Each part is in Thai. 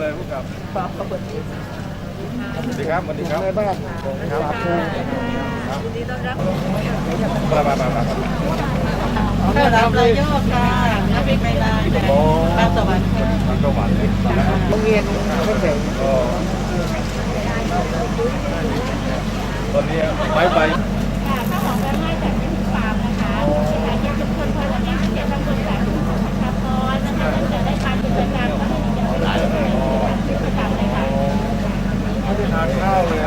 เลยผู้กำฝากกระเบิดสวัสดีครับสวัสดีครับในบ้านครับครูมามามามามาข้าวราดนายกค่ะน้ำพริกไม่ลายโอ้ปลาสวรรค์ค่ะมันก็หวเลยโรงเรียนไม่เสร็จตอนนี้ไม้ใบ ทานข้าวเลย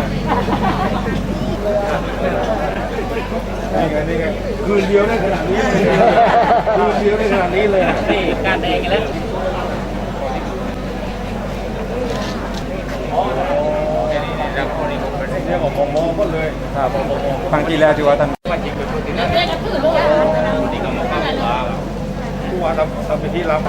นี่ไงนี่ไงคืนเดียวได้ขนาดนี้เลยคืนเดียวได้ขนาดนี้เลยนี่การเองแล้วเรียกว่ามองมองก็เลยครับมองมองครั้งที่แล้วที่ว่าท่านผู้ว่าทำทำเป็นที่รับ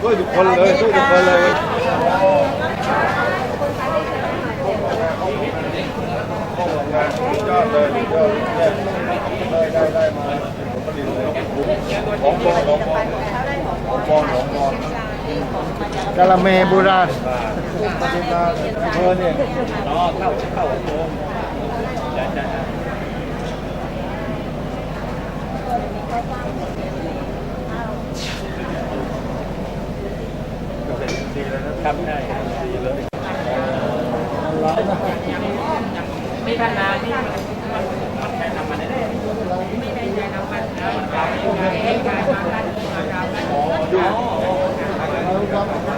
ช่วยทุกคนเลยช่วยทุกคนเลยยอดเลยยอดเนี่ยได้ได้ได้มา ผลิตเลยของบอของบอของบอของบอกะละเมโบราณปฏิบัติอำเภอเนี่ยอ๋อเข้าเข้าโค้งจ้าจ้าดีเลยนะครับได้ดีเลยไม่ทันนานนี่มันมันแค่ทำมันได้ไม่ได้ ใจทำมันนะมันกลายเป็นการเองการทำมันการทำมันอ๋อ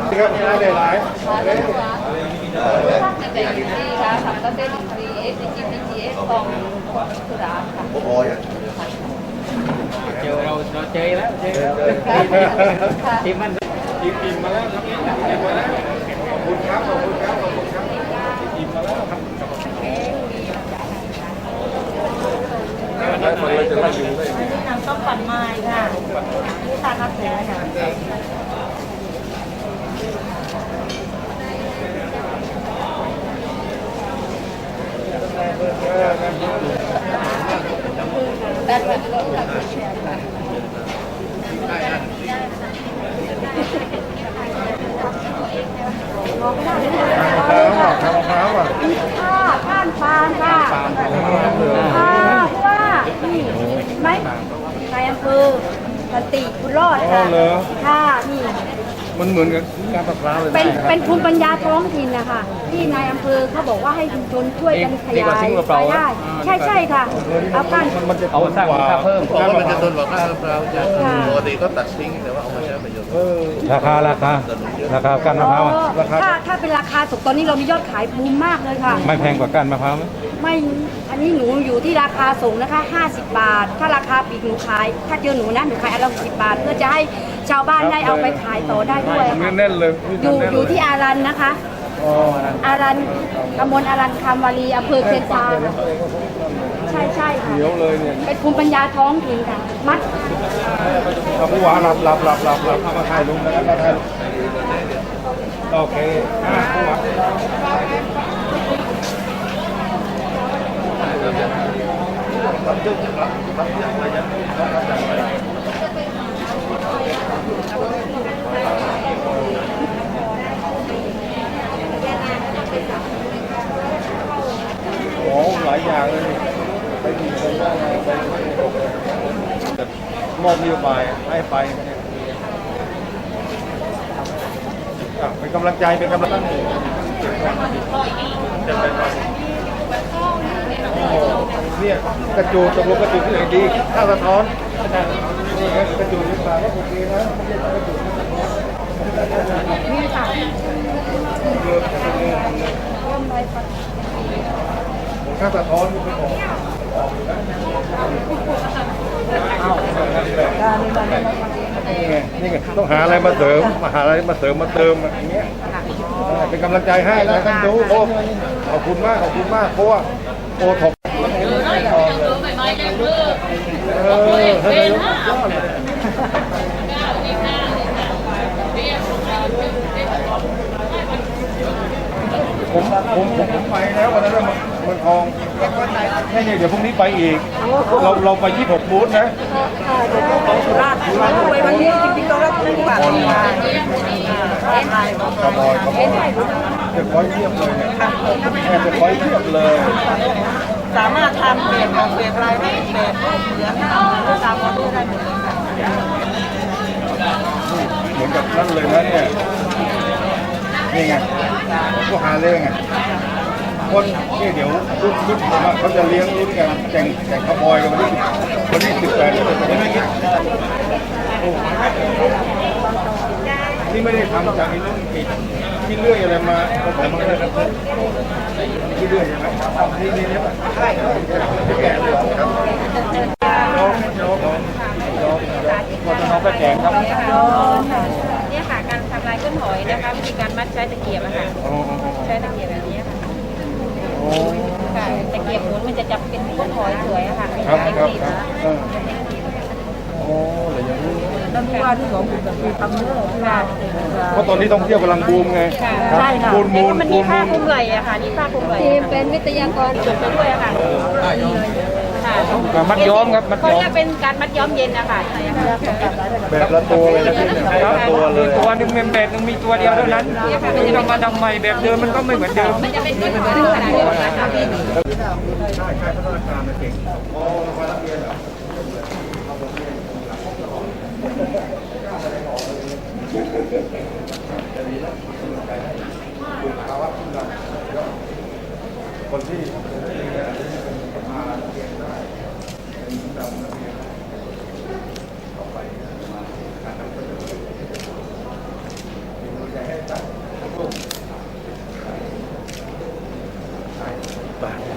ที่ครับได้หลายแต่อยู่ที่ร้านทำก็เป็นดีเอสจิมดีเอสของสุราค่ะเจอเราเราเจอแล้วเจอแล้วที่มันอิ่มอิ่มมาแล้วครับอิ่มมาแล้วขอบคุณครับขอบคุณครับขอบคุณครับอิ่มมาแล้วครับได้คนเลยจะไล่อยู่ ต้องปั่นไม้ค่ะนี่ตานน้ำแข็งค่ะแต่เป็นรถค่ะแชร์ค่ะ มะพร้าวอะทำมะพร้าวอะ ค่ะก้านปาล์มค่ะค่ะเพราะว่านี่ไหม นายอำเภอสนติบุญรอดค่ะค่ะนี่มันเหมือนกับการมะพร้าวเลยเป็นเป็นภูมิปัญญาท้องถิ่นนะคะที่นายอำเภอเขาบอกว่าให้ชุมชนช่วยกันขยายรายได้ใช่ใช่ค่ะเอาก้านมันจะเอาสร้างมูลค่าเพิ่มบอกว่ามันจะต้นบอกว่ามะพร้าวจะปกติก็ตัดทิ้งแต่ว่าเอามาใช้ประโยชน์เออ ราคาราคาราคาก้านมะพร้าวอะถ้าถ้าเป็นราคาสุกตอนนี้เรามียอดขายบูมมากเลยค่ะ ไม่แพงกว่าก้านมะพร้าวไหม ไม่อันนี้หนูอยู่ที่ราคาส่งนะคะ 50 บาท ถ้าราคาปลีกหนูขาย ถ้าเจอหนูนะหนูขายอันละ60บาท เพื่อจะให้ชาวบ้านได้เอาไปขายต่อได้ด้วยค่ะแน่นๆเลยอยู่อยู่ที่อารันนะคะอ๋ออารันตำบลอารันคำวารีอำเภอเคียนซาค่ะใช่ใช่ค่ะเดี๋ยวเลยเนี่ยเป็นภูมิปัญญาท้องถิ่นค่ะ มัดเอาผู้ว่าหลับหลับหลับหลับหลับมาถ่ายรูปนะครับมาถ่ายรูปโอเคอะผู้ว่า โอ้หลายอย่างเลยนี่ไปดีไปได้ไงไปมอบนโยบายให้ไปเนี่ยอะเป็นกำลังใจเป็นกำลังใจจะเป็นโอ้โห เนี่ยกระจูตกลงกระจูที่ไหนดีข้าวสะท้อนนี่กระจูที่ป่าก็โอเคนะไม่ใช่กระจูที่สะท้อนนี่ค่ะข้าวสะท้อนนี่เป็ออกนี่ไงนี่ไงต้องหาอะไรมาเสริมมาหาอะไรมาเสริมมาเติมอย่างเงี้ยเป็นกำลังใจให้แล้วกันดูโอ้ขอบคุณมากขอบคุณมากเพราะว่าโอท็อ ผมผมผมผมไปแล้ววันนั้นเมืองทองนี่นี่เดี๋ยวพรุ่งนี้ไปอีก เราเราไป26บูธนะไปวันนี้จริงๆต้องรับเงินบาทมาขโมยขโมยเก็บไว้เทียบเลยเนี่ยแค่เก็บไว้เทียบเลย สามารถทำแบบออกแบบลายแบบแบบรูปเหมือนตามออเดอร์ได้หมดเลยค่ะเหมือนกับนั่นเลยนะเนี่ยนี่ไงพวกฮาเล่ไงคนนี่เดี๋ยวรุ่นรุ่นผมอะเขาจะเลี้ยงรุ่นกันแข่งแข่งขโมยกันวันที่วันที่สิบแปดนี่เลยไม่คิดโอ้นี่ไม่ได้ทำจากไอ้รุ่นปิดที่เลื่อยอะไรมาผมมาเลยครับ เลื่อยใช่ไหมนี่นี่นี่ใช่ที่แกะเลยครับโยกโยกโยกโยกพอจะน้องไปแกงครับเนี่ยค่ะการทำลายก้นหอยนะคะวิธีการมัดใช้ตะเกียบอะค่ะอ๋อใช้ตะเกียบแบบนี้ค่ะโอ้ค่ะตะเกียบหมุนมันจะจับเป็นก้นหอยสวยอะค่ะครับครับนิคครับเออโอ้เหลืออย่างนี้แล้วผู้ว่าที่สองคือคือทำเนื้อที่ว่าเพราะตอนนี้ท่องเที่ยวกำลังบูมไงค่ะครับใช่ค่ะบูมแล้บูวมก็มันบูมีมผ้าคบูลุมมไหล่อะค่ะนี่ผ้าคลุมไหล่ทีมเป็นวิทยากรจบไปด้วยอะค่ะค่ะมัดย้อมครับมัดเขาย้อมเรียกเป็นการมัดย้อมเย็นนะคะใช่ค่ะแบบละตัวเลยนะพี่เนี่ยแบบละตัวเลยตัวหนึงเมมเบรหนึงมีตัวเดียวเท่านั้นที่เรามาทำใหม่แบบเดิมมันก็ไม่เหมือนเดิมมันจะเป็นก้นหอยขนาดเดียวกันนะคะใช่ใช่พัฒนาการมันเก่งโอ้มานักเรียนเหรอ คนที่มาเ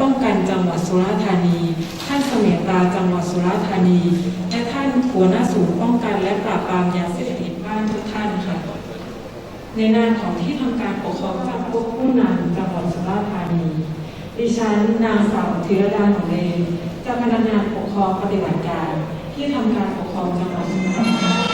ป้องกันจังหวัดสุราษฎร์ธานี ท่านเสมียตาจังหวัดสุราษฎร์ธานี และท่านหัวหน้าศูนย์ป้องกันและปราบปรามยาเสพติดบ้านทุกท่านค่ะ ในนามของที่ทำการปกครองจำพวกผู้นำจังหวัดสุราษฎร์ธานี ดิฉันนางสาวธีรดาหนูเลนเจ้าพนักงานปกครองปฏิบัติการ ที่ทำการปกครองจังหวัดสุราษฎร์ธานี